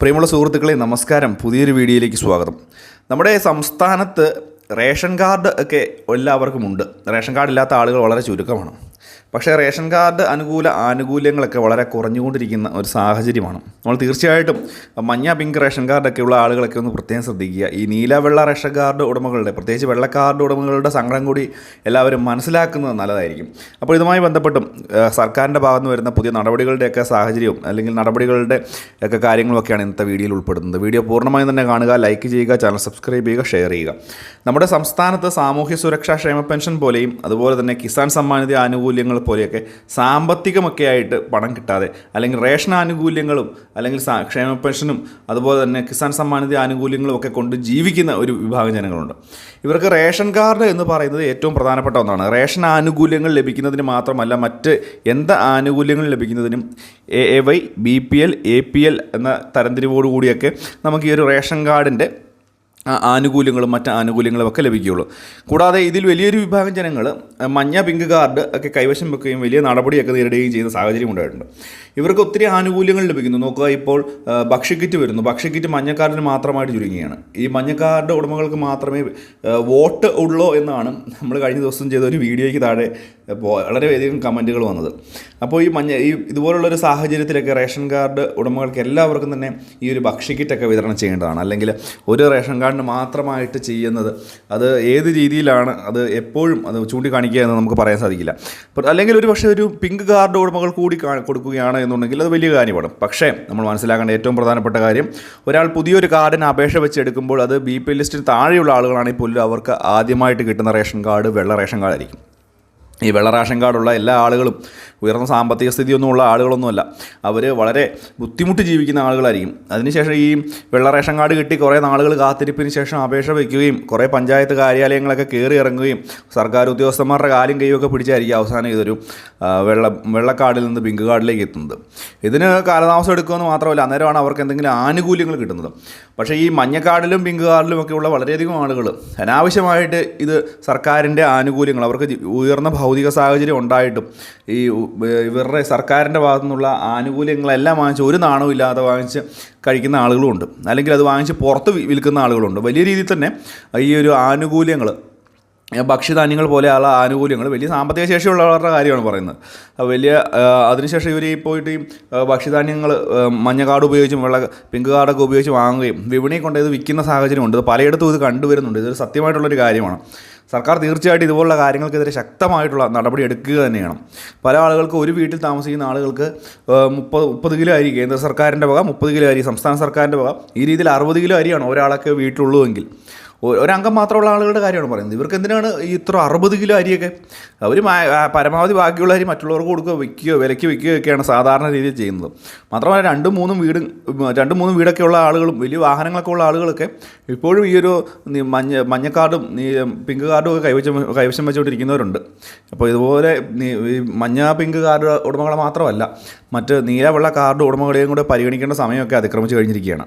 പ്രിയമുള്ള സുഹൃത്തുക്കളെ നമസ്കാരം. പുതിയൊരു വീഡിയോയിലേക്ക് സ്വാഗതം. നമ്മുടെ സംസ്ഥാനത്ത് റേഷൻ കാർഡ് ഒക്കെ എല്ലാവർക്കും ഉണ്ട് റേഷൻ കാർഡ് ഇല്ലാത്ത ആളുകൾ വളരെ ചുരുക്കമാണ്. പക്ഷേ റേഷൻ കാർഡ് അനുകൂല ആനുകൂല്യങ്ങളൊക്കെ വളരെ കുറഞ്ഞുകൊണ്ടിരിക്കുന്ന ഒരു സാഹചര്യമാണ്. നമ്മൾ തീർച്ചയായിട്ടും മഞ്ഞ പിങ്ക് റേഷൻ കാർഡൊക്കെ ഉള്ള ആളുകളൊക്കെ ഒന്ന് പ്രത്യേകം ശ്രദ്ധിക്കുക. ഈ നീല വെള്ള റേഷൻ കാർഡ് ഉടമകളുടെ പ്രത്യേകിച്ച് വെള്ള കാർഡ് ഉടമകളുടെ സങ്കടം കൂടി എല്ലാവരും മനസ്സിലാക്കുന്നത് നല്ലതായിരിക്കും. അപ്പോൾ ഇതുമായി ബന്ധപ്പെട്ടും സർക്കാരിന്റെ ഭാഗത്ത് നിന്ന് വരുന്ന പുതിയ നടപടികളുടെയൊക്കെ സാഹചര്യവും അല്ലെങ്കിൽ നടപടികളുടെ ഒക്കെ കാര്യങ്ങളൊക്കെയാണ് ഇന്നത്തെ വീഡിയോയിൽ ഉൾപ്പെടുന്നത്. വീഡിയോ പൂർണമായും തന്നെ കാണുക ലൈക്ക് ചെയ്യുക ചാനൽ സബ്സ്ക്രൈബ് ചെയ്യുക ഷെയർ ചെയ്യുക. നമ്മുടെ സംസ്ഥാനത്ത് സാമൂഹ്യ സുരക്ഷാ ക്ഷേമ പെൻഷൻ പോലെയും അതുപോലെ തന്നെ കിസാൻ സമ്മാനിധി ആനുകൂല്യങ്ങൾ പോലെയൊക്കെ സാമ്പത്തികമൊക്കെ ആയിട്ട് പണം കിട്ടാതെ അല്ലെങ്കിൽ റേഷൻ ആനുകൂല്യങ്ങളും അല്ലെങ്കിൽ ക്ഷേമ പെൻഷനും അതുപോലെ തന്നെ കിസാൻ സമ്മാനിധി ആനുകൂല്യങ്ങളും ഒക്കെ കൊണ്ട് ജീവിക്കുന്ന ഒരു വിഭാഗം ജനങ്ങളുണ്ട്. ഇവർക്ക് റേഷൻ കാർഡ് എന്ന് പറയുന്നത് ഏറ്റവും പ്രധാനപ്പെട്ട ഒന്നാണ്. റേഷൻ ആനുകൂല്യങ്ങൾ ലഭിക്കുന്നതിന് മാത്രമല്ല മറ്റ് എന്ത് ആനുകൂല്യങ്ങൾ ലഭിക്കുന്നതിനും A A Y B P L A P L എന്ന തരംതിരിവോടുകൂടിയൊക്കെ നമുക്ക് ഈ ഒരു റേഷൻ കാർഡിന്റെ ആനുകൂല്യങ്ങളും മറ്റ് ആനുകൂല്യങ്ങളും ഒക്കെ ലഭിക്കുകയുള്ളൂ. കൂടാതെ ഇതിൽ വലിയൊരു വിഭാഗം ജനങ്ങൾ മഞ്ഞ പിങ്ക് കാർഡ് ഒക്കെ കൈവശം വെക്കുകയും വലിയ നടപടിയൊക്കെ നേരിടുകയും ചെയ്യുന്ന സാഹചര്യം ഉണ്ടായിട്ടുണ്ട്. ഇവർക്ക് ഒത്തിരി ആനുകൂല്യങ്ങൾ ലഭിക്കുന്നു. നോക്കുക ഇപ്പോൾ ഭക്ഷ്യക്കിറ്റ് വരുന്നു. ഭക്ഷ്യക്കിറ്റ് മഞ്ഞക്കാർഡിന് മാത്രമായിട്ട് ചുരുങ്ങിയാണ് ഈ മഞ്ഞക്കാർഡ് ഉടമകൾക്ക് മാത്രമേ വോട്ട് ഉള്ളൂ എന്നാണ് നമ്മൾ കഴിഞ്ഞ ദിവസം ചെയ്ത ഒരു വീഡിയോയ്ക്ക് താഴെ വളരെ വളരെയധികം കമന്റുകൾ വന്നത്. അപ്പോൾ ഈ മഞ്ഞ ഈ ഇതുപോലുള്ളൊരു സാഹചര്യത്തിലൊക്കെ റേഷൻ കാർഡ് ഉടമകൾക്ക് എല്ലാവർക്കും തന്നെ ഈ ഒരു ഭക്ഷ്യക്കിറ്റൊക്കെ വിതരണം ചെയ്യേണ്ടതാണ്. അല്ലെങ്കിൽ ഒരു റേഷൻ കാർഡിന് മാത്രമായിട്ട് ചെയ്യുന്നത്. അത് ഏത് രീതിയിലാണ് അത് എപ്പോഴും അത് ചൂണ്ടിക്കാണിക്കുക എന്ന് നമുക്ക് പറയാൻ സാധിക്കില്ല. അല്ലെങ്കിൽ ഒരു പക്ഷേ ഒരു പിങ്ക് കാർഡ് ഉടമകൾ കൂടി കൊടുക്കുകയാണ് എന്നുണ്ടെങ്കിൽ അത് വലിയ കാര്യമാണ്. പക്ഷേ നമ്മൾ മനസ്സിലാക്കേണ്ട ഏറ്റവും പ്രധാനപ്പെട്ട കാര്യം ഒരാൾ പുതിയൊരു കാർഡിന് അപേക്ഷ വെച്ചെടുക്കുമ്പോൾ അത് ബി പി ലിസ്റ്റിന് താഴെയുള്ള ആളുകളാണെങ്കിൽ പോലും അവർക്ക് ആദ്യമായിട്ട് കിട്ടുന്ന റേഷൻ കാർഡ് വെള്ള റേഷൻ കാർഡായിരിക്കും. ഈ വെള്ള റേഷൻ കാർഡുള്ള എല്ലാ ആളുകളും ഉയർന്ന സാമ്പത്തിക സ്ഥിതിയൊന്നുമുള്ള ആളുകളൊന്നുമല്ല അവർ വളരെ ബുദ്ധിമുട്ട് ജീവിക്കുന്ന ആളുകളായിരിക്കും. അതിനുശേഷം ഈ വെള്ള റേഷൻ കാർഡ് കിട്ടി കുറേ നാളുകൾ കാത്തിരിപ്പിന് ശേഷം അപേക്ഷ വയ്ക്കുകയും കുറേ പഞ്ചായത്ത് കാര്യാലയങ്ങളൊക്കെ കയറി ഇറങ്ങുകയും സർക്കാർ ഉദ്യോഗസ്ഥന്മാരുടെ കാലും കൈയൊക്കെ പിടിച്ചായിരിക്കും അവസാനം ഇതൊരു വെള്ള വെള്ള വെള്ളക്കാർഡിൽ നിന്ന് പിങ്ക് കാർഡിലേക്ക് എത്തുന്നത്. ഇതിന് കാലതാമസം എടുക്കുമെന്ന് മാത്രമല്ല അന്നേരമാണ് അവർക്ക് എന്തെങ്കിലും ആനുകൂല്യങ്ങൾ കിട്ടുന്നത്. പക്ഷേ ഈ മഞ്ഞ കാർഡിലും പിങ്ക് കാർഡിലും ഒക്കെ ഉള്ള വളരെയധികം ആളുകൾ അനാവശ്യമായിട്ട് ഇത് സർക്കാരിന്റെ ആനുകൂല്യങ്ങൾ അവർക്ക് ഉയർന്ന ഭൗതിക സാഹചര്യം ഉണ്ടായിട്ടും ഈ ഇവരുടെ സർക്കാരിന്റെ ഭാഗത്തു നിന്നുള്ള ആനുകൂല്യങ്ങളെല്ലാം വാങ്ങിച്ച് ഒരു നാണവും ഇല്ലാതെ വാങ്ങിച്ച് കഴിക്കുന്ന ആളുകളുമുണ്ട്. അല്ലെങ്കിൽ അത് വാങ്ങിച്ച് പുറത്ത് വിൽക്കുന്ന ആളുകളുണ്ട്. വലിയ രീതിയിൽ തന്നെ ഈ ഒരു ആനുകൂല്യങ്ങൾ ഭക്ഷ്യധാന്യങ്ങൾ പോലെയുള്ള ആനുകൂല്യങ്ങൾ വലിയ സാമ്പത്തിക ശേഷിയുള്ളവരുടെ കാര്യമാണ് പറയുന്നത്. വലിയ അതിനുശേഷം ഇവർ ഈ പോയിട്ട് ഈ ഭക്ഷ്യധാന്യങ്ങൾ മഞ്ഞ കാർഡ് ഉപയോഗിച്ചും വെള്ള പിങ്ക് കാർഡൊക്കെ ഉപയോഗിച്ച് വാങ്ങുകയും വിപണിയിൽ കൊണ്ട് ഇത് വിൽക്കുന്ന സാഹചര്യമുണ്ട്. പലയിടത്തും ഇത് കണ്ടുവരുന്നുണ്ട്. ഇതൊരു സത്യമായിട്ടുള്ളൊരു കാര്യമാണ്. സർക്കാർ തീർച്ചയായിട്ടും ഇതുപോലുള്ള കാര്യങ്ങൾക്കെതിരെ ശക്തമായിട്ടുള്ള നടപടി എടുക്കുക തന്നെയാണ്. പല ആളുകൾക്ക് ഒരു വീട്ടിൽ താമസിക്കുന്ന ആളുകൾക്ക് മുപ്പത് മുപ്പത് കിലോ അരി കേന്ദ്ര സർക്കാരിന്റെ വക മുപ്പത് കിലോ അരി സംസ്ഥാന സർക്കാരിന്റെ വക ഈ രീതിയിൽ അറുപത് കിലോ അരിയാണ് ഒരാളൊക്കെ വീട്ടിലുള്ളൂവെങ്കിൽ ഒ- ഒരംഗം മാത്രമുള്ള ആളുകളുടെ കാര്യമാണ് പറയുന്നത്. ഇവർക്ക് എന്തിനാണ് ഇത്ര അറുപത് കിലോ അരിയൊക്കെ? അവർ പരമാവധി ബാക്കിയുള്ള അരി മറ്റുള്ളവർക്ക് കൊടുക്കുകയോ വിൽക്കുകയോ വിലയ്ക്ക് വിൽക്കുകയോ ഒക്കെയാണ് സാധാരണ രീതിയിൽ ചെയ്യുന്നത്. മാത്രമല്ല രണ്ടും മൂന്നും വീടും രണ്ടും മൂന്നും വീടൊക്കെ ഉള്ള ആളുകളും വലിയ വാഹനങ്ങളൊക്കെ ഉള്ള ആളുകളൊക്കെ ഇപ്പോഴും ഈ ഒരു മഞ്ഞ മഞ്ഞ മഞ്ഞക്കാർഡും ഈ പിങ്ക് കാർഡും ഒക്കെ കൈവശം കൈവശം വെച്ചുകൊണ്ടിരിക്കുന്നവരുണ്ട്. അപ്പോൾ ഇതുപോലെ ഈ മഞ്ഞ പിങ്ക് കാർഡ് ഉടമകളെ മാത്രമല്ല മറ്റ് നീല വെള്ള കാർഡ് ഉടമകളെയും കൂടെ പരിഗണിക്കേണ്ട സമയമൊക്കെ അതിക്രമിച്ച് കഴിഞ്ഞിരിക്കുകയാണ്.